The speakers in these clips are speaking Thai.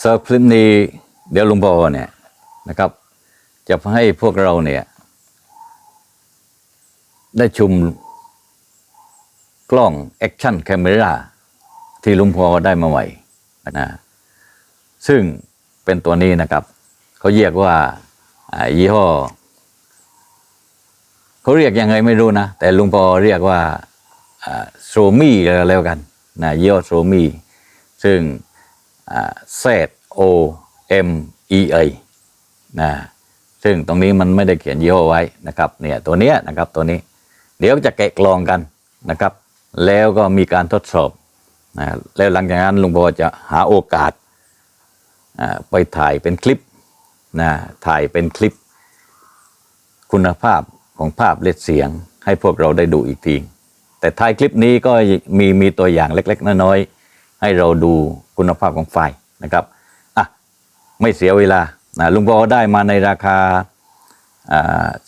สำหรับคลิปนี้เดี๋ยวลุงพอเนี่ยนะครับ จะให้พวกเราเนี่ย ได้ชุมกล้องแอคชั่นแคมเมราที่ลุงพอได้มาใหม่นะซึ่งเป็นตัวนี้นะครับ เขาเรียกว่ายี่ห้อเขาเรียกยังไงไม่รู้นะ แต่ลุงปอเรียกว่าโซมี่แล้วกันนะยี่ห้อโซมี่ซึ่ง Z O M E A นะซึ่งตรงนี้มันไม่ได้เขียนยี่ห้อไว้นะครับเนี่ยตัวเนี้ยนะครับตัวนี้เดี๋ยวจะแกะกลองกันนะครับ แล้วก็มีการทดสอบนะแล้วหลังจากนั้นลุงปอจะหาโอกาสไปถ่ายเป็นคลิปนะถ่ายเป็นคลิป คุณภาพของภาพและเสียงให้พวกเราได้ดูอีกที แต่ท้ายคลิปนี้ก็มีมีตัวอย่างเล็ก ๆ น้อยๆ ให้เราดูคุณภาพของไฟนะครับอะไม่เสียเวลานะลุงบอได้มาในราคา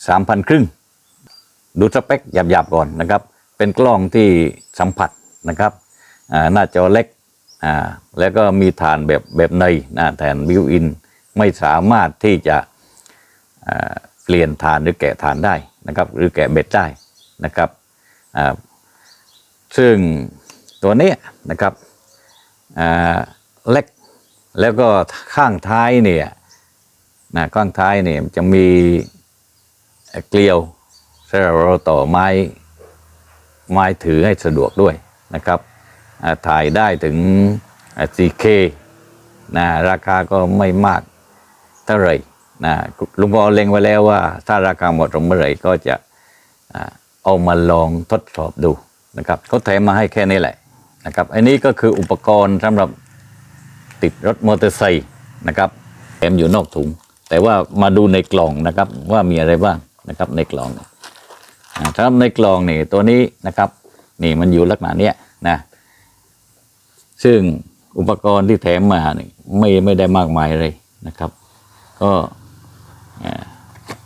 สามพันครึ่ง ดูสเปคหยาบๆก่อนนะครับ เป็นกล้องที่สัมผัสนะครับหน้าจอเล็กแล้วก็มีฐานแบบแบบในนะแทนบิวอิน ไม่สามารถที่จะเปลี่ยนฐานหรือแกะฐานได้นะครับ หรือแกะเบ็ดได้นะครับซึ่งตัวนี้นะครับ เล็กแล้วก็ข้างท้ายเนี่ยนะข้างท้ายเนี่ยจะมีเกลียวสำหรับเราต่อไม้ไม้ถือให้สะดวกด้วยนะครับถ่ายได้ถึง 4K นะราคาก็ไม่มากเท่าไหร่นะลุงพอเล็งไว้แล้วว่า ถ้าราคาหมดลงเมื่อไหร่ก็จะเอามาลองทดสอบดูนะครับเขาแถมมาให้แค่นี้แหละ นะครับอันนี้ก็คืออุปกรณ์สำหรับติดรถมอเตอร์ไซค์นะครับแถมอยู่นอกถุง แต่ว่ามาดูในกล่องนะครับว่ามีอะไรบ้างนะครับในกล่องอ่าสำหรับในกล่องนี่ตัวนี้นะครับนี่มันอยู่ลักษณะเนี้ยนะซึ่งอุปกรณ์ที่แถมมานี่ไม่ไม่ได้มากมายเลยนะครับ ก็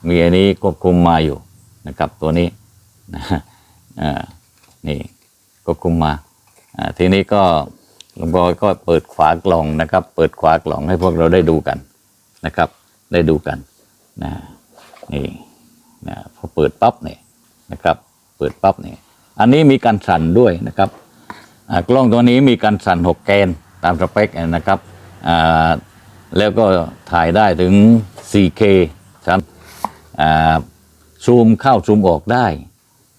มีอันนี้ควบคุมมาอยู่นะครับตัวนี้นะนี่ควบคุมมา ทีนี้ก็หลวงพ่อก็เปิดขวากล่องนะครับ เปิดขวากล่องให้พวกเราได้ดูกันนะครับ ได้ดูกันนะนี่นะพอเปิดปั๊บเนี่ยนะครับ เปิดปั๊บเนี่ยอันนี้มีการสั่นด้วยนะครับกล้องตัวนี้มีการสั่นหกแกนตามสเปคนะครับแล้วก็ถ่ายได้ถึง 4K ครับอ่าซูมเข้าซูมออกได้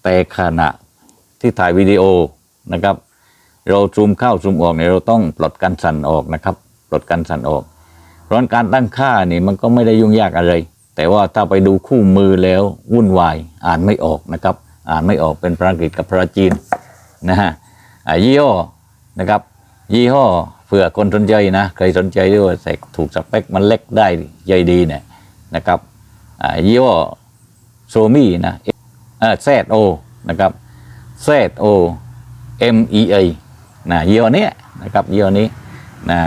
แต่ขณะที่ถ่ายวิดีโอนะครับ เราซูมเข้าซูมออกเนี่ยเราต้องปลดการสั่นออกนะครับ ปลดการสั่นออกเพราะการตั้งค่านี่มันก็ไม่ได้ยุ่งยากอะไร แต่ว่าถ้าไปดูคู่มือแล้ววุ่นวายอ่านไม่ออกนะครับ อ่านไม่ออกเป็นภาษาอังกฤษกับภาษาจีนนะฮะยี่ห้อนะครับ ยี่ห้อเผื่อคนสนใจนะใครสนใจด้วยใส่ถูกสเปคมันเล็กได้ใหญ่ดีเนี่ยนะครับยี่ห้อโซมี่นะเอ่อ ZO นะครับ ZO MEA นะยี่ห้อเนี้ยนะครับยี่ห้อนี้นะ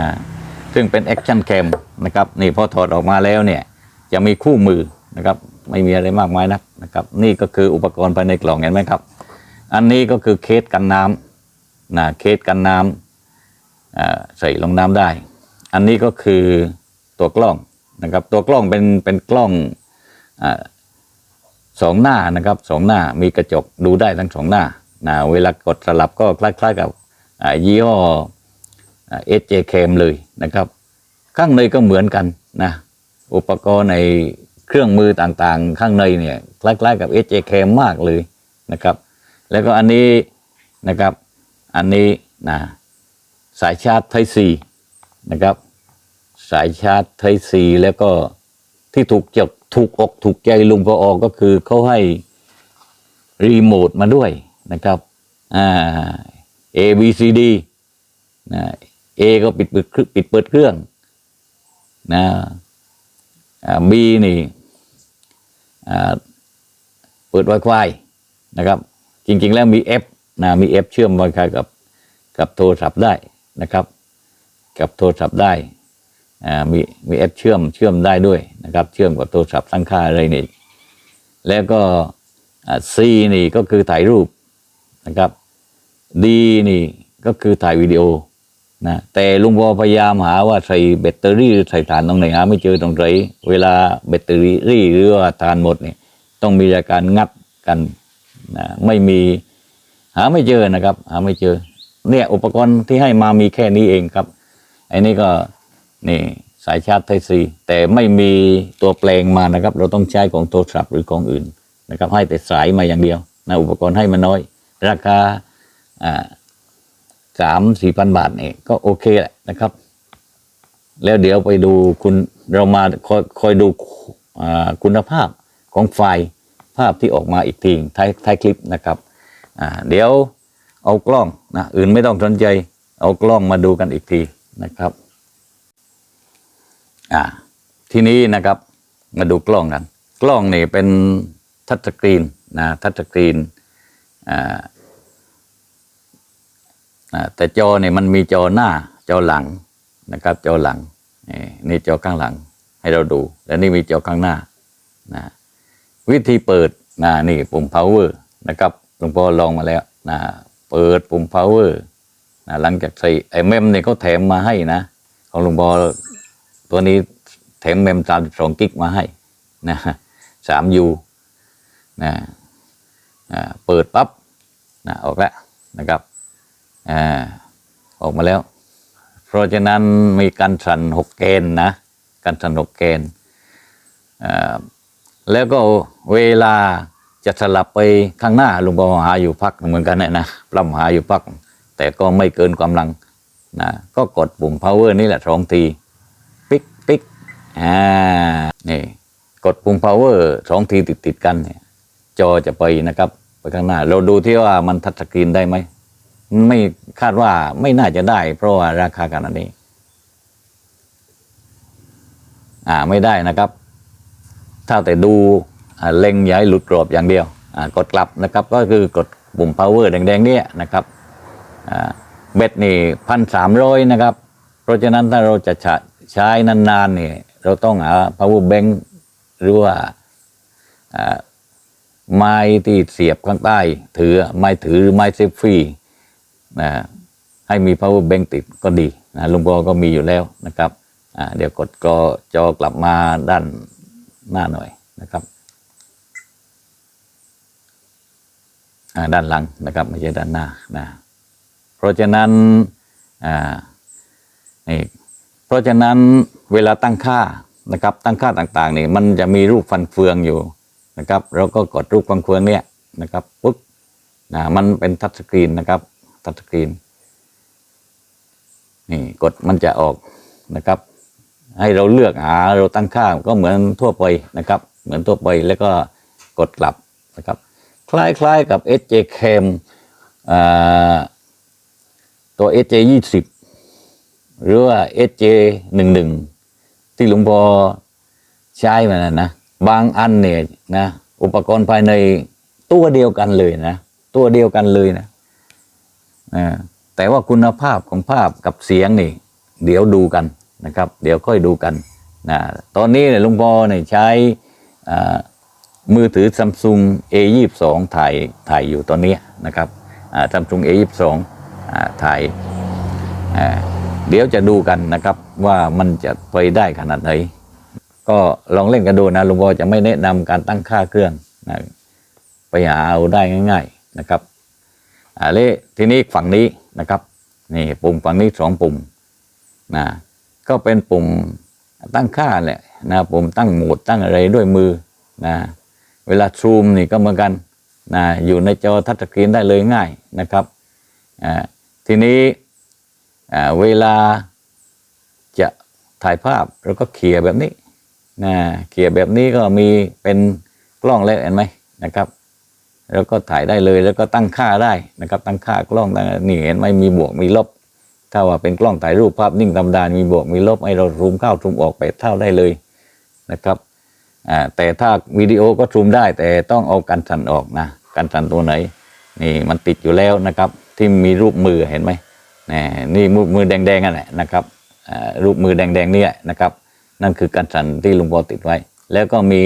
ซึ่งเป็น Action Cam นะครับนี่พอถอดออกมาแล้วเนี่ยจะมีคู่มือนะครับไม่มีอะไรมากมายนักนะครับนี่ก็คืออุปกรณ์ภายในกล่องเห็นไหมครับ อันนี้ก็คือเคสกันน้ำนะเคสกันน้ำใส่ลงน้ำได้ อันนี้ก็คือตัวกล้องนะครับตัวกล้องเป็นเป็นกล้องอสองหน้านะครับสองหน้ามีกระจกดูได้ทั้งสองหน้านะเวลากดสลับก็คล้ายๆกับ ยี่ห้อเอสเจเคมเลยนะครับ ข้างในก็เหมือนกันนะอุปกรณ์ในเครื่องมือต่างๆ ข้างในเนี่ยคล้ายๆกับ SJK มากเลยนะครับ แล้วก็อันนี้นะครับอันนี้นะสายชาร์จไทซีนะครับ สายชาร์จไทซีแล้วก็ที่ถูกจกถูกอกถูกใจลุงพออก็คือเขาให้รีโมทมาด้วยนะครับอ่า A B C D นะ A ก็ปิดเปิดปิดเปิดเครื่องนะบีนี่เปิด Wi-Fi นะครับ จริง ๆ แล้วมีแอปนะมีแอปเชื่อม Wi-Fi กับกับโทรศัพท์ได้นะครับ กับโทรศัพท์ได้อ่ามีมีแอปเชื่อมเชื่อมได้ด้วยนะครับ เชื่อมกับโทรศัพท์ตั้งค่าอะไรนี่แล้วก็ซีนี่ก็คือถ่ายรูปนะครับ ดีนี่ก็คือถ่ายวิดีโอนะแต่ลุงพอพยายามหาว่าใส่แบตเตอรี่หรือใส่ถ่านตรงไหนหาไม่เจอตรงไหนเวลาแบตเตอรี่หรือว่าถ่านหมดนี่ต้องมีอาการงัดกันนะไม่มีหาไม่เจอนะครับ หาไม่เจอ เนี่ยอุปกรณ์ที่ให้มามีแค่นี้เองครับไอ้นี่ก็นี่สายชาร์จไทซีแต่ไม่มีตัวแปลงมานะครับ เราต้องใช้ของโทรศัพท์หรือของอื่นนะครับ ให้แต่สายมาอย่างเดียวนะอุปกรณ์ให้มาน้อย ราคา สามสี่พันบาทเนี่ยก็โอเคแหละนะครับ แล้วเดี๋ยวไปดูคุณเรามาคอยคอยดูคุณภาพของไฟล์ภาพที่ออกมาอีกทีท้ายท้ายคลิปนะครับอ่าเดี๋ยวเอากล้องนะอื่นไม่ต้องสนใจ เอากล้องมาดูกันอีกทีนะครับอ่าทีนี้นะครับมาดูกล้องกัน กล้องนี่เป็นทัชสกรีนนะทัชสกรีนอ่า แต่จอเนี่ยมันมีจอหน้าจอหลังนะครับ จอหลังนี่จอข้างหลังให้เราดู แล้วนี่มีจอข้างหน้านะวิธีเปิดนะนี่ปุ่ม power นะครับหลวงพ่อลองมาแล้วนะเปิดปุ่ม power นะหลังจากใส่ไอ้เมมเนี่ยเขาแถมมาให้นะ ของหลวงพ่อตัวนี้แถมเมมสามสองกิกมาให้นะสามยูนะเปิดปั๊บนะออกแล้วนะครับ อ่าออกมาแล้ว เพราะฉะนั้นมีการสั่นหกเกณฑ์นะการสั่นหกเกณฑ์อ่าแล้วก็เวลาจะสลับไปข้างหน้าลุงบอหาอยู่พักเหมือนกันนี่ยนะปล้ำหาอยู่พัก แต่ก็ไม่เกินกำลังนะก็กดปุ่ม power นี่แหละสองทีปิ๊กปิ๊กอ่านี่กดปุ่ม power สองทีติดติดกันเนี่ยจอจะไปนะครับ ไปข้างหน้า เราดูที่ว่ามันทัชสกรีนได้ไหม ไม่คาดว่าไม่น่าจะได้ เพราะว่าราคาขนาดนี้ อ่าไม่ได้นะครับ ถ้าแต่ดูเล็งย่าให้หลุดกรอบอย่างเดียวกดกลับนะครับ ก็คือกดปุ่ม power แดงๆเนี่ยนะครับเบ็ดนี่พันสามร้อยนะครับ เพราะฉะนั้นถ้าเราจะใช้นานๆเนี่ยเราต้องหา power bank หรือว่าไม้ที่เสียบข้างใต้ ถือไม้ถือไม้เซฟฟี่ นะให้มี power bank ติดก็ดีนะลุงปอก็มีอยู่แล้วนะครับเดี๋ยวกดกอจอกลับมาด้านหน้าหน่อยนะครับด้านหลังนะครับไม่ใช่ด้านหน้านะเพราะฉะนั้นนี่เพราะฉะนั้นเวลาตั้งค่านะครับตั้งค่าต่างๆนี่มันจะมีรูปฟันเฟืองอยู่นะครับเราก็กดรูปฟันเฟืองเนี่ยนะครับปุ๊บนะมันเป็นทัชสกรีนนะครับ ทัชสกรีนนี่กดมันจะออกนะครับ ให้เราเลือกหาเราตั้งค่าก็เหมือนทั่วไปนะครับ เหมือนทั่วไปแล้วก็กดกลับนะครับ คล้ายๆกับ SJ Cam ตัว SJ ยี่สิบหรือว่า SJ หนึ่งหนึ่งที่หลวงพ่อใช้มานะนะบางอันเนี่ยนะอุปกรณ์ภายในตัวเดียวกันเลยนะ ตัวเดียวกันเลยนะ แต่ว่าคุณภาพของภาพกับเสียงนี่ เดี๋ยวดูกันนะครับ เดี๋ยวค่อยดูกันนะตอนนี้เนี่ยลุงพอเนี่ยใช้มือถือซัมซุง A22 ถ่ายถ่ายอยู่ตอนนี้นะครับซัมซุง A22 ถ่ายเดี๋ยวจะดูกันนะครับว่ามันจะไปได้ขนาดไหน ก็ลองเล่นกันดูนะลุงพ่อจะไม่แนะนำการตั้งค่าเครื่องนะไปหาเอาได้ง่าย ๆนะครับ อ่าเลทีนี้ฝั่งนี้นะครับนี่ปุ่มฝั่งนี้สองปุ่มนะก็เป็นปุ่มตั้งค่าแหละนะปุ่มตั้งโหมดตั้งอะไรด้วยมือนะเวลาซูมนี่ก็เหมือนกันนะอยู่ในจอทัชสกรีนได้เลยง่ายนะครับอ่าทีนี้อ่าเวลาจะถ่ายภาพเราก็เขี่ยแบบนี้นะเขี่ยแบบนี้ก็มีเป็นกล้องแล้วเห็นไหมนะครับ แล้วก็ถ่ายได้เลยแล้วก็ตั้งค่าได้นะครับ ตั้งค่ากล้องตั้งนี่เห็นไหมมีบวกมีลบ ถ้าว่าเป็นกล้องถ่ายรูปภาพนิ่งธรรมดามีบวกมีลบให้เราซูมเข้าซูมออกไปเท่าได้เลยนะครับแต่ถ้าวิดีโอก็ซูมได้ แต่ต้องเอากันสั่นออกนะกันสั่นตัวไหน นี่มันติดอยู่แล้วนะครับ ที่มีรูปมือเห็นไหมนี่มือมือแดงๆนั่นแหละนะครับรูปมือแดงๆเนี่ยนะครับนั่นคือการสั่นที่ลุงปอติดไว้ แล้วก็มี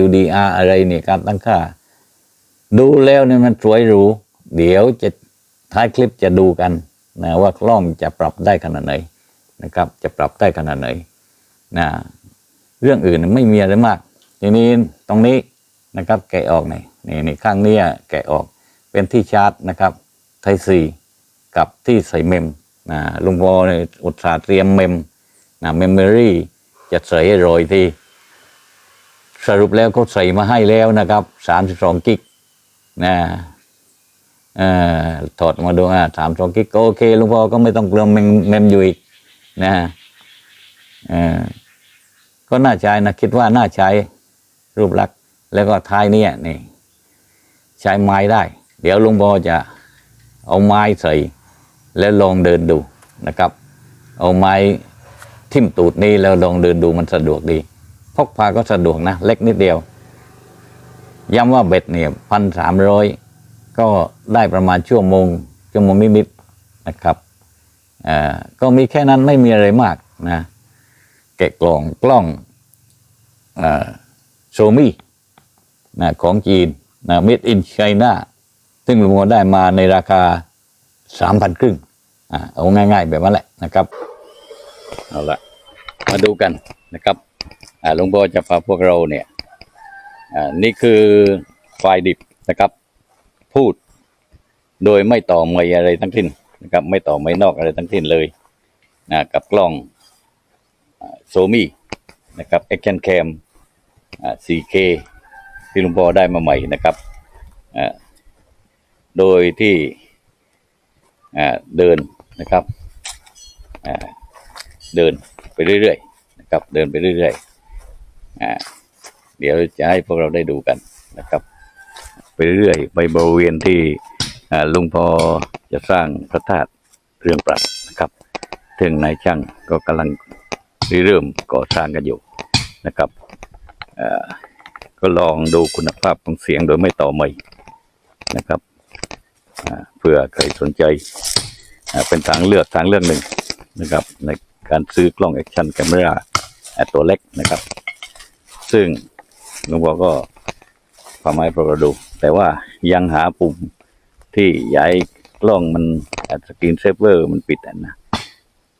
WDR อะไรเนี่ยการตั้งค่า ดูแล้วเนี่ยมันสวยหรู เดี๋ยวจะท้ายคลิปจะดูกันนะว่ากล้องจะปรับได้ขนาดไหนนะครับ จะปรับได้ขนาดไหนนะเรื่องอื่นไม่มีอะไรมาก ทีนี้ตรงนี้นะครับ แกะออกหนี่นี่นี่ข้างนี้แกะออกเป็นที่ชาร์จนะครับไทซีกับที่ใส่เมมนะลุงพอเนี่ยอุตส่าห์เตรียมเมมนะเมมโมรี่จะใส่ให้โรยที่สรุปแล้วเขาใส่มาให้แล้วนะครับสามสิบสองกิก นะเออถอดมาดูอะสามสองกิกก็โอเคลุงพ่อก็ไม่ต้องเปลืองเมมเมมอยู่อีกนะเออก็น่าใช้นะคิดว่าน่าใช้รูปลักษณ์แล้วก็ท้ายเนี่ยนี่ ใช้ไม้ได้ เดี๋ยวลุงพ่อจะเอาไม้ใส่ แล้วลองเดินดูนะครับ เอาไม้ทิ่มตูดนี่แล้วลองเดินดูมันสะดวกดี พกพาก็สะดวกนะ เล็กนิดเดียว ย้ำว่าเบ็ดเนี่ยพันสามร้อยก็ได้ประมาณชั่วโมงชั่วโมงนิดๆนะครับอ่าก็มีแค่นั้นไม่มีอะไรมากนะแกะกล่องกล้องโซมี่นะของจีนนะ made in China ซึ่งลุงโมได้มาในราคาสามพันครึ่งอ่าเอาง่ายๆแบบนั้นแหละนะครับ เอาละมาดูกันนะครับอ่าหลวงพ่อจะพาพวกเราเนี่ย อ่านี่คือไฟดิบนะครับ พูด โดยไม่ต่อไมค์อะไรทั้งสิ้นนะครับ ไม่ต่อไมค์นอกอะไรทั้งสิ้นเลยนะกับกล้องโซมี่นะครับ Action Cam อ่า 4K ที่ลวงพอได้มาใหม่นะครับ โดยที่เดินนะครับเดินไปเรื่อยๆนะครับ เดินไปเรื่อยๆ เดี๋ยวจะให้พวกเราได้ดูกันนะครับ ไปเรื่อยไปบริเวณที่ลุงพอจะสร้างพระธาตุเรื่องปรัดนะครับถึงนายช่างก็กำลังเริ่มก่อสร้างกันอยู่นะครับก็ลองดูคุณภาพของเสียงโดยไม่ต่อไมค์นะครับเพื่อใครสนใจเป็นทางเลือกทางเลือกหนึ่งนะครับ ในการซื้อกล้องแอคชั่นแคม e ราตัวเล็กนะครับ ซึ่ง หลวงพ่อก็ทำให้พวกราดูแต่ว่ายังหาปุ่มที่ย้ายกล้องมันสกรีนเซฟเวอร์มันปิดนะ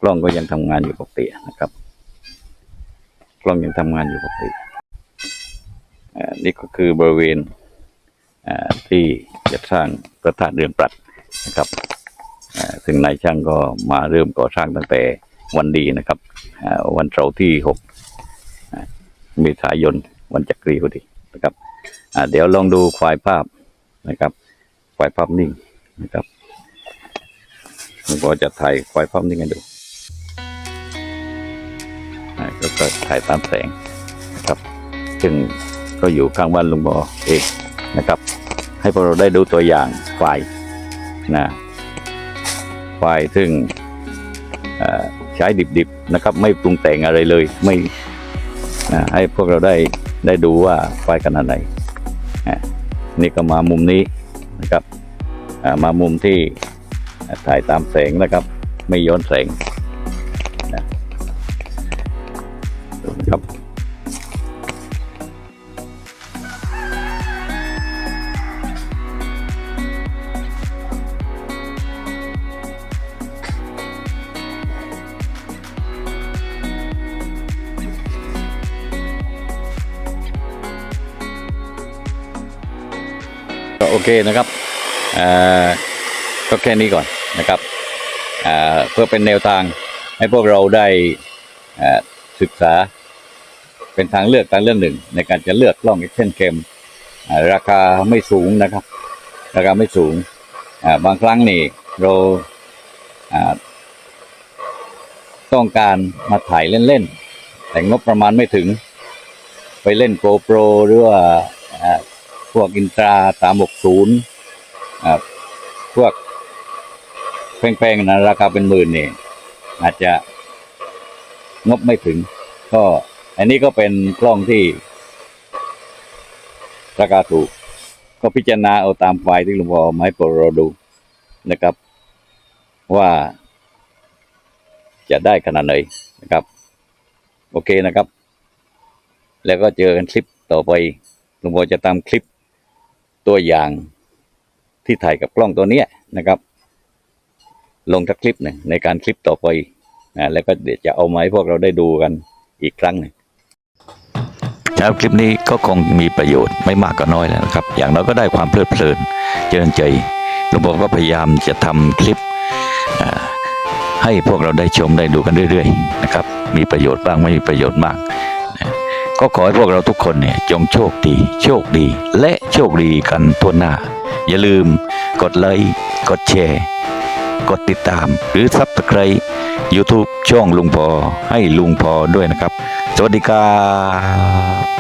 กล้องก็ยังทำงานอยู่ปกตินะครับ กล้องยังทำงานอยู่ปกตินี่ก็คือบริเวณที่จะสร้างพระธาตุเรือนปรัดนะครับซึ่งนายช่างก็มาเริ่มก่อสร้างตั้งแต่วันดีนะครับวันเสาร์ที่หกเมษายน วันจักรีพอดีนะครับเดี๋ยวลองดูไฟล์ภาพนะครับไฟล์ภาพนิ่งนะครับผมก็จะถ่ายไฟล์ภาพนิ่งให้ดูก็ก็ถ่ายตามแสงนะครับ ซึ่งก็อยู่ข้างบ้านลุงบอเองนะครับ ให้พวกเราได้ดูตัวอย่างไฟล์นะไฟล์ซึ่งใช้ดิบๆนะครับ ไม่ปรุงแต่งอะไรเลย ไม่ให้พวกเราได้ ได้ดูว่าไฟขนาดไหนนี่ก็มามุมนี้นะครับมามุมที่ถ่ายตามแสงนะครับ ไม่ย้อนแสง เคนะครับก็แค่นี้ก่อนนะครับเพื่อเป็นแนวทางให้พวกเราได้ศึกษาเป็นทางเลือกทางเลือกหนึ่ง ในการจะเลือกกล้อง Action Cam อ่าราคาไม่สูงนะครับ ราคาไม่สูงบางครั้งนี่เราต้องการมาถ่ายเล่นๆแต่งบประมาณไม่ถึง ไปเล่น GoPro หรือว่า พวกอินตราสามหกศูนย์พวกแพงๆนะราคาเป็นหมื่นเนี่ยอาจจะงบไม่ถึง ก็อันนี้ก็เป็นกล้องที่ ราคาถูก ก็พิจารณาเอาตามไฟล์ที่หลวงพ่อเอามาให้พวกเราดูนะครับ ว่าจะได้ขนาดไหนนะครับ โอเคนะครับ แล้วก็เจอกันคลิปต่อไปหลวงพ่อจะตามคลิป ตัวอย่างที่ถ่ายกับกล้องตัวเนี้ยนะครับ ลงสักคลิปหนึ่งในการคลิปต่อไปนะแล้วก็เดี๋ยวจะเอามาให้พวกเราได้ดูกันอีกครั้งหนึ่งครับคลิปนี้ก็คงมีประโยชน์ไม่มากก็น้อยแล้วนะครับ อย่างน้อยก็ได้ความเพลิดเพลินเจริญใจหลวงพ่อก็พยายามจะทำคลิปให้พวกเราได้ชมได้ดูกันเรื่อย ๆ นะครับ มีประโยชน์บ้างไม่มีประโยชน์มาก ก็ขอให้พวกเราทุกคนเนี่ยจงโชคดี โชคดี และโชคดีกันทั่วหน้า อย่าลืมกดไลค์กดแชร์ กดติดตาม หรือ Subscribe YouTube ช่องลุงพอให้ลุงพอด้วยนะครับ สวัสดีครับ